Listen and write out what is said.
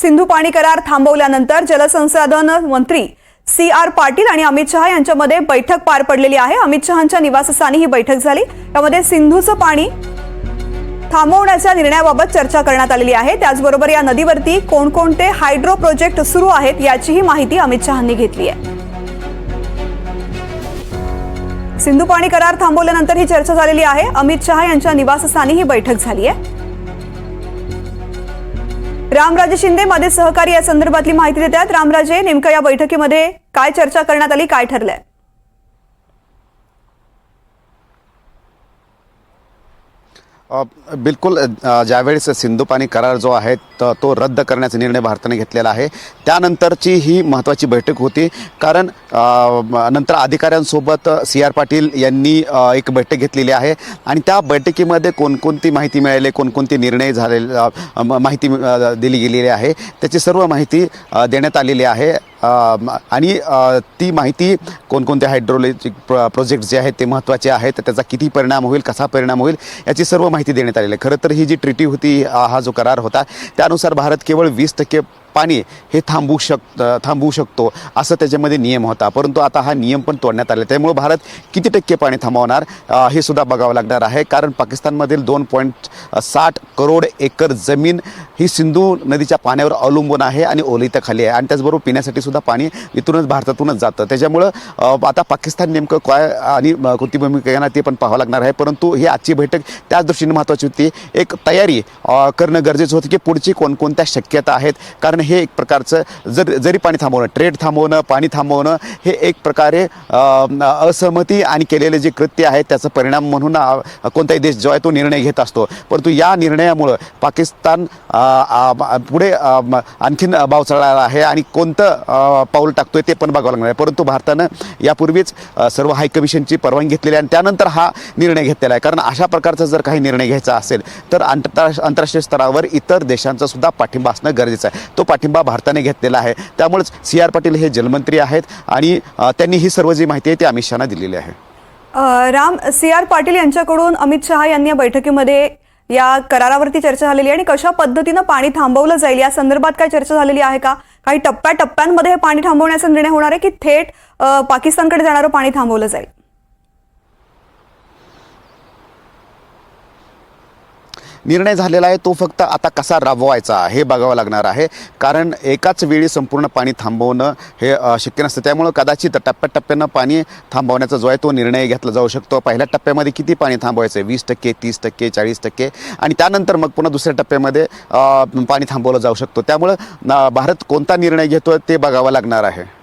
सिंधू पाणी करार थांबवल्यानंतर जलसंसाधन मंत्री सी आर पाटील आणि अमित शहा यांच्यामध्ये बैठक पार पडलेली आहे. अमित शहांच्या निवासस्थानी ही बैठक झाली. त्यामध्ये सिंधूचं पाणी थांबवण्याच्या निर्णयाबाबत चर्चा करण्यात आलेली आहे. त्याचबरोबर या नदीवरती कोणकोणते हायड्रो प्रोजेक्ट सुरू आहेत याचीही माहिती अमित शहांनी घेतली आहे. सिंधू पाणी करार थांबवल्यानंतर ही चर्चा झालेली आहे. अमित शहा यांच्या निवासस्थानी ही बैठक झाली आहे. रामराजे शिंदे माझे सहकारी या संदर्भातली माहिती देतात. रामराजे नेमकं या बैठकीमध्ये काय चर्चा करण्यात आली काय ठरलंय? बिलकुल ज्यावेळेस सिंधू पाणी करार जो आहे तो रद्द करण्याचा निर्णय भारताने घेतलेला आहे. त्यानंतरची ही महत्त्वाची बैठक होती. कारण नंतर अधिकाऱ्यांसोबत सी आर पाटील यांनी एक बैठक घेतलेली आहे. आणि त्या बैठकीमध्ये कोणकोणती माहिती मिळाली कोणकोणते निर्णय झाले म- माहिती दिली गेलेली आहे. त्याची सर्व माहिती देण्यात आलेली आहे. आणि ती माहिती कोणकोणते हायड्रोलॉजिक प्र प्रोजेक्ट जे आहेत ते महत्त्वाचे आहेत त्याचा किती परिणाम होईल कसा परिणाम होईल याची सर्व माहिती देण्यात आलेली आहे. खरं तर ही जी ट्रिटी होती हा जो करार होता त्यानुसार भारत केवळ वीस टक्के पाणी हे थांबवू शक थांबवू शकतो असं त्याच्यामध्ये नियम होता. परंतु आता हा नियम पण तोडण्यात आला त्यामुळे भारत किती टक्के पाणी थांबवणार हे सुद्धा बघावं लागणार आहे. कारण पाकिस्तानमधील दोन पॉईंट साठ करोड एकर जमीन ही सिंधू नदीच्या पाण्यावर अवलंबून आहे आणि ओलिताखाली आहे. आणि त्याचबरोबर पिण्यासाठी सुद्धा पाणी इथूनच भारतातूनच जातं. त्याच्यामुळं आता पाकिस्तान नेमकं काय आणि कोणती भूमिका घेणार ते पण पाहावं लागणार आहे. परंतु ही आजची बैठक त्याच दृष्टीने महत्त्वाची होती. एक तयारी करणं गरजेचं होतं की पुढची कोणकोणत्या शक्यता आहेत. कारण हे एक प्रकारचं जर जरी पाणी थांबवणं ट्रेड थांबवणं पाणी थांबवणं हे एक प्रकारे असहमती आणि केलेले जे कृत्य आहे त्याचा परिणाम म्हणून कोणताही देश जो आहे तो निर्णय घेत असतो. परंतु या निर्णयामुळं पाकिस्तान पुढे आणखीन बाव आहे आणि कोणतं पाऊल टाकतोय ते पण बघावं लागणार आहे. परंतु भारतानं यापूर्वीच सर्व हायकमिशनची परवानगी घेतलेली आहे आणि त्यानंतर हा निर्णय घेतलेला आहे. कारण अशा प्रकारचा जर काही निर्णय घ्यायचा असेल तर आंतरराष्ट्रीय स्तरावर इतर देशांचा सुद्धा पाठिंबा असणं गरजेचं आहे. तो पाठिंबा भारताने घेतलेला आहे. त्यामुळेच सी आर पाटील हे जलमंत्री आहेत आणि त्यांनी ही सर्व जी माहिती आहे ती अमित शहाना दिलेली आहे. राम सी आर पाटील यांच्याकडून अमित शहा यांनी या बैठकीमध्ये या करारावरती चर्चा झालेली आहे आणि कशा पद्धतीनं पाणी थांबवलं जाईल या संदर्भात काय चर्चा झालेली आहे का? काही टप्प्याटप्प्यांमध्ये हे पाणी थांबवण्याचा निर्णय होणार आहे की थेट पाकिस्तानकडे जाणारं पाणी थांबवलं जाईल? निर्णय झालेला आहे तो फक्त आता कसा राबवायचा हे बघावं लागणार आहे. कारण एकाच वेळी संपूर्ण पाणी थांबवणं हे शक्य नसतं. त्यामुळं कदाचित टप्प्याटप्प्यानं पाणी थांबवण्याचा जो आहे तो निर्णय घेतला जाऊ शकतो. पहिल्या टप्प्यामध्ये किती पाणी थांबवायचं? आहे वीस टक्के तीस टक्के चाळीस टक्के. आणि त्यानंतर मग पुन्हा दुसऱ्या टप्प्यामध्ये पाणी थांबवलं जाऊ शकतो. त्यामुळं भारत कोणता निर्णय घेतो ते बघावं लागणार आहे.